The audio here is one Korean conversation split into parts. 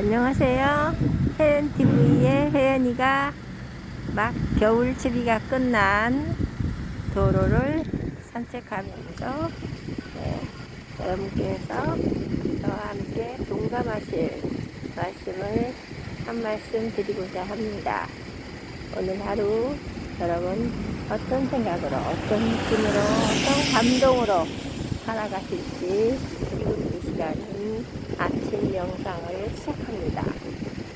안녕하세요. 혜연TV의 혜연이가 막 겨울 추비가 끝난 도로를 산책하면서 네, 여러분께서 저와 함께 동감하실 말씀을 한 말씀 드리고자 합니다. 오늘 하루 여러분 어떤 생각으로 어떤 느낌으로 어떤 감동으로 살아가실지 지금 이 시간 은 아침 영상을 시작합니다.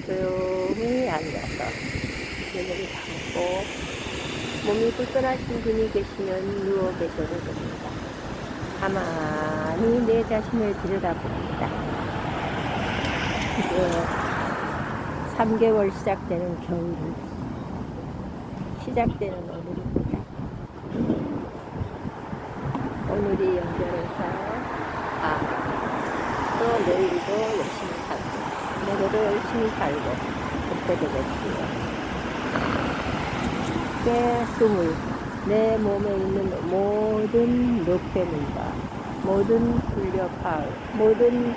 조용히 앉아서 눈을 감고 몸이 불편하신 분이 계시면 누워 계셔도 됩니다. 가만히 내 자신을 들여다봅니다. 이제 3개월 시작되는 겨울 시작되는 오늘입니다. 오늘이 연결해서 아, 또 내일도 열심히 내일도 열심히 살고 그렇게 되겠지요. 깨 숨을 내 몸에 있는 모든 노폐물과 모든 불력파 모든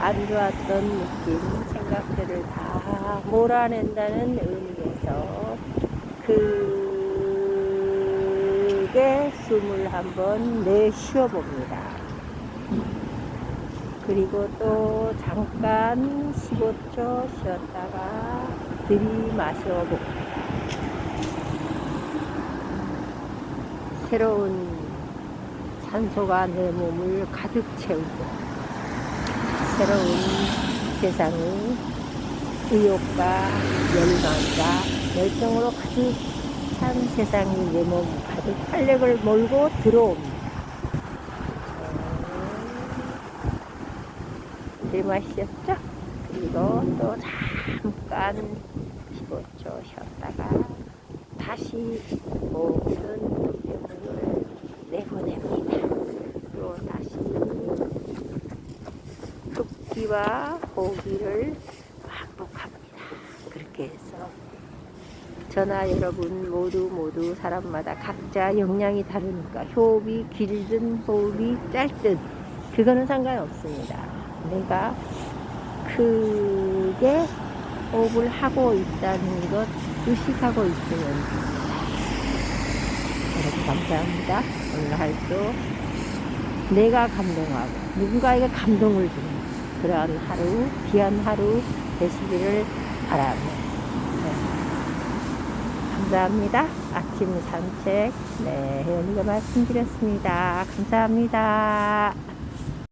안 좋았던 느낌 생각들을 다 몰아낸다는 의미에서 그게 숨을 한번 내쉬어 봅니다. 그리고 또 잠깐 15초 쉬었다가 들이마셔 봅니다. 새로운 산소가 내 몸을 가득 채우고 새로운 세상이 의욕과 열망과 열정으로 가득 찬 세상이 내 몸 가득 활력을 몰고 들어옵니다. 들마셨죠? 그리고 또 잠깐 15초 쉬었다가 다시 모든 노폐물을 내보냅니다. 또 다시 흡기와 호기를 반복합니다. 그렇게 해서 저나 여러분 모두 모두 사람마다 각자 역량이 다르니까 호흡이 길든 호흡이 짧든 그거는 상관없습니다. 내가 크게 호흡을 하고 있다는 것 의식하고 있으면 여러분 감사합니다. 오늘 하루도 내가 감동하고 누군가에게 감동을 주는 그러한 하루, 귀한 하루 되시기를 바라며 네. 감사합니다. 아침 산책 네, 혜연이가 말씀드렸습니다. 감사합니다.